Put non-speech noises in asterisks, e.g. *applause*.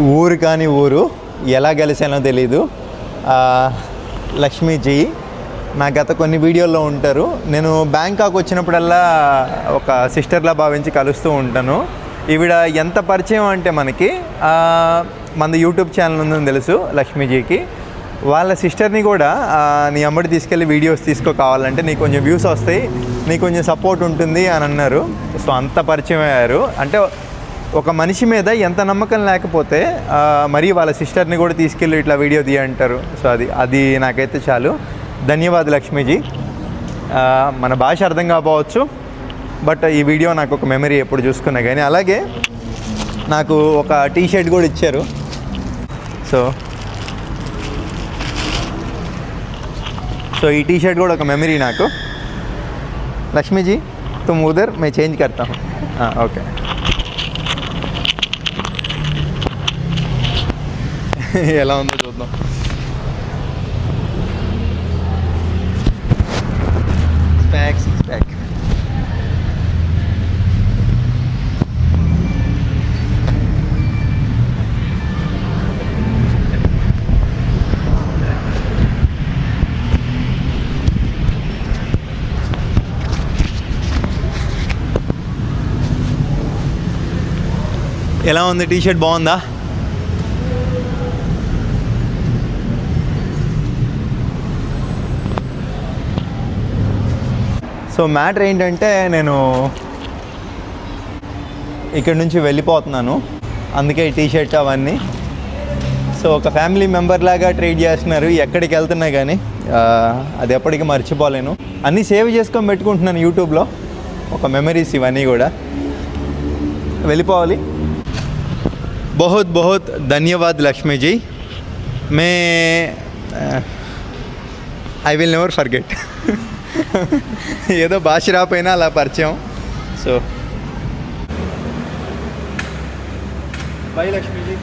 ఊరు కాని ఊరు ఎలా గెలిచానో తెలీదు. లక్ష్మీజీ నా గత కొన్ని వీడియోల్లో ఉంటారు. నేను బ్యాంకాక్ వచ్చినప్పుడల్లా ఒక సిస్టర్లా భావించి కలుస్తూ ఉంటాను. ఈవిడ ఎంత పరిచయం అంటే మనకి మన యూట్యూబ్ ఛానల్ ఉందని తెలుసు లక్ష్మీజీకి వాళ్ళ సిస్టర్ని కూడా నీ అమ్మడి తీసుకెళ్ళి వీడియోస్ తీసుకో కావాలంటే నీకు కొంచెం వ్యూస్ వస్తాయి నీకు కొంచెం సపోర్ట్ ఉంటుంది అని అన్నారు. సో అంత పరిచయం అయ్యారు. అంటే ఒక మనిషి మీద ఎంత నమ్మకం లేకపోతే మరి వాళ్ళ సిస్టర్ని కూడా తీసుకెళ్ళి ఇట్లా వీడియో తీయంటారు సో అది అది నాకైతే చాలు. ధన్యవాద లక్ష్మీజీ. మన భాష అర్థం కాపోవచ్చు బట్ ఈ వీడియో నాకు ఒక మెమరీ ఎప్పుడు చూసుకున్నా కానీ అలాగే నాకు ఒక టీ షర్ట్ కూడా ఇచ్చారు. సో సో ఈ టీ షర్ట్ కూడా ఒక మెమరీ నాకు. లక్ష్మీజీ తుమ్ ఉదర్ మే చేంజ్ కడతాం ఓకే. *laughs* ఎలా ఉందో చూద్దాం. స్పాక్ సిక్స్ ప్యాక్ ఎలా ఉంది టీ షర్ట్ బాగుందా? సో మ్యాటర్ ఏంటంటే నేను ఇక్కడ నుంచి వెళ్ళిపోతున్నాను. అందుకే టీషర్ట్ అవన్నీ. సో ఒక ఫ్యామిలీ మెంబర్ లాగా ట్రీట్ చేస్తున్నారు. ఎక్కడికి వెళ్తున్నా కానీ అది ఎప్పటికీ మర్చిపోలేను. అన్నీ సేవ్ చేసుకొని పెట్టుకుంటున్నాను యూట్యూబ్లో. ఒక మెమరీస్ ఇవన్నీ కూడా. వెళ్ళిపోవాలి. బహుత్ బహుత్ ధన్యవాద్ Lakshmiji. May I will never forget ఏదో భాష రాపోయినా అలా పరిచయం. సో. బై లక్ష్మీజీ